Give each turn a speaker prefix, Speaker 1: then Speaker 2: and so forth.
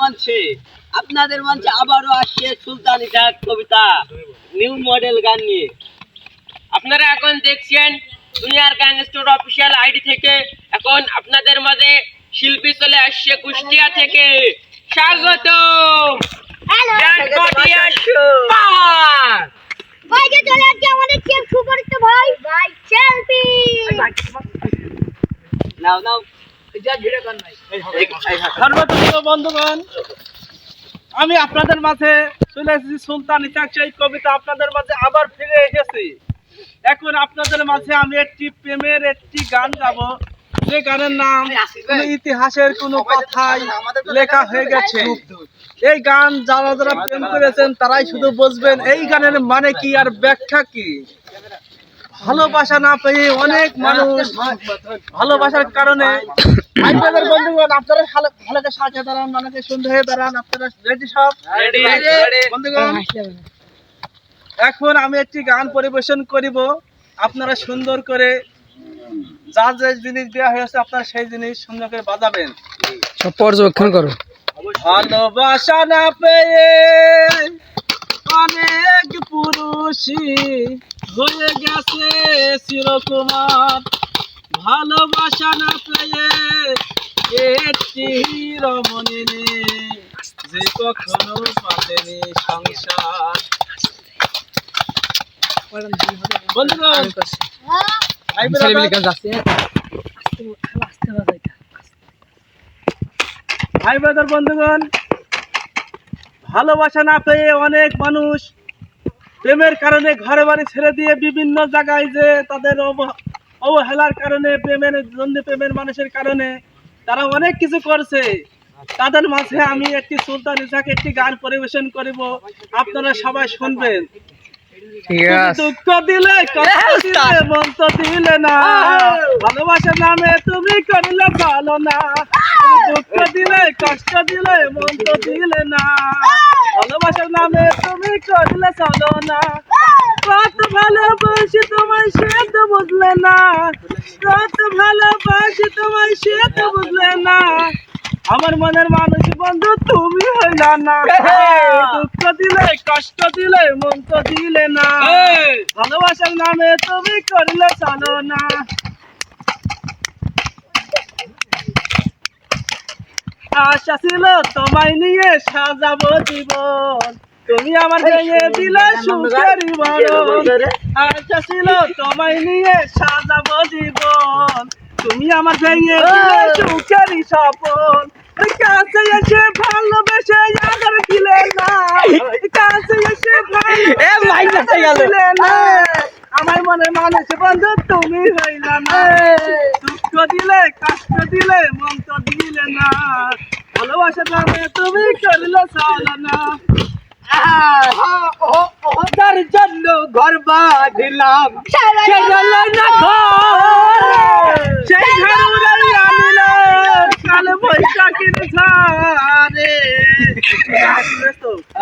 Speaker 1: মঞ্চে আপনাদের মঞ্চে আবারও আসছে সুলতান ইজাক কবিতা নিউ মডেল গান নিয়ে।
Speaker 2: আপনারা এখন দেখছেন দুনিয়ার গান স্টোর অফিসিয়াল আইডি থেকে এখন আপনাদের মাঝে শিল্পী চলে আসছে কুষ্টিয়া থেকে। স্বাগত!
Speaker 3: ভাই যে চলে আসছে আমাদের চেক সুপারিত ভাই ভাই সেলফি
Speaker 1: নাও নাও।
Speaker 4: বন্ধুগণ। আমি আপনাদের মাঝে চলে এসেছি সুলতান ইসাক সেই কবিতা। আপনাদের মাঝে আবার ফিরে এসেছি। এখন আপনাদের মাঝে আমি একটি প্রেমের একটি গান গাবো। যে গানের নাম ইতিহাসের কোনো কথাই লেখা হয়ে গেছে। এই গান যারা যারা প্রেম করেছেন তারাই শুধু বুঝবেন এই গানের মানে কি আর ব্যাখ্যা কি? ভালোবাসা না পেয়ে অনেক মানুষ ভালোবাসার কারণে আপনাদের বন্ধুগণ আপনারা ভালোকে দাঁড়ান মানুষকে সুন্দর হয়ে দাঁড়ান আপনারা রেডি সব? বন্ধুগণ এখন আমি একটি গান পরিবেশন করিব। আপনারা সুন্দর করে যা যে জিনিস দেওয়া হয়েছে আপনারা সেই জিনিস সুন্দর করে বাজাবেন।
Speaker 5: সব পর্যবেক্ষণ করো।
Speaker 4: ভালোবাসা না পেয়ে অনেক পুরুষই হয়ে গেছে চিরকুমার ভালোবাসা না পেয়ে একটি রমণী যে কখনো পাবেনি সংসার। ভাই ব্রাদার বন্ধুগণ ভালোবাসা না পেয়ে অনেক মানুষ প্রেমের কারণে ঘরে বাড়ি ছেড়ে দিয়ে বিভিন্ন জায়গায় যে তাদের অব- অবহেলার কারণে, প্রেমের জন্য প্রেমের মানুষের কারণে তারা অনেক কিছু করছে। তাদের মাঝে আমি একটি সুলতান ইসাকে একটি গান পরিবেশন করিব, আপনারা সবাই শুনবেন। দুঃখ দিলে কষ্ট দিলে তো দিলে না। ভালোবাসার নামে তুমি করলে ভালো না। দুঃখ দিলে কষ্ট দিলে মন তো দিলে না। ভালোবাসার নামে তুমি করলে চলো না। কত ভালোবাসি তোমায় সে তো বুঝলে না। কত ভালোবাসি তোমায় সে তো বুঝলে না। আমার মনের মানুষ বন্ধু তুমি হইলা না। দুঃখ দিলে কষ্ট দিলে মন তো দিলে না। ভালোবাসার নামে তুমি করলে চলো না। আশা ছিল তোমায় নিয়ে সাজাবো জীবন। তুমি আমার ভেঙে দিলে সুখের আশা ছিল তোমায় নিয়ে সাজাবো জীবন। তুমি আমার ভেঙে দিলে সুখের স্বপন। ওই কাছে এসে ভালোবেসে ভালোবেসে আমার মনে মানুষ বন্ধু তুমি হইলা না দুঃখ দিলে কষ্ট দিলে মন তো দিলে না ভালোবাসার নামে তুমি করলে চলো না তার জন্য ঘর বাঁধিলাম সে গেল ঘর সেই ঘর উড়াই আনিল কাল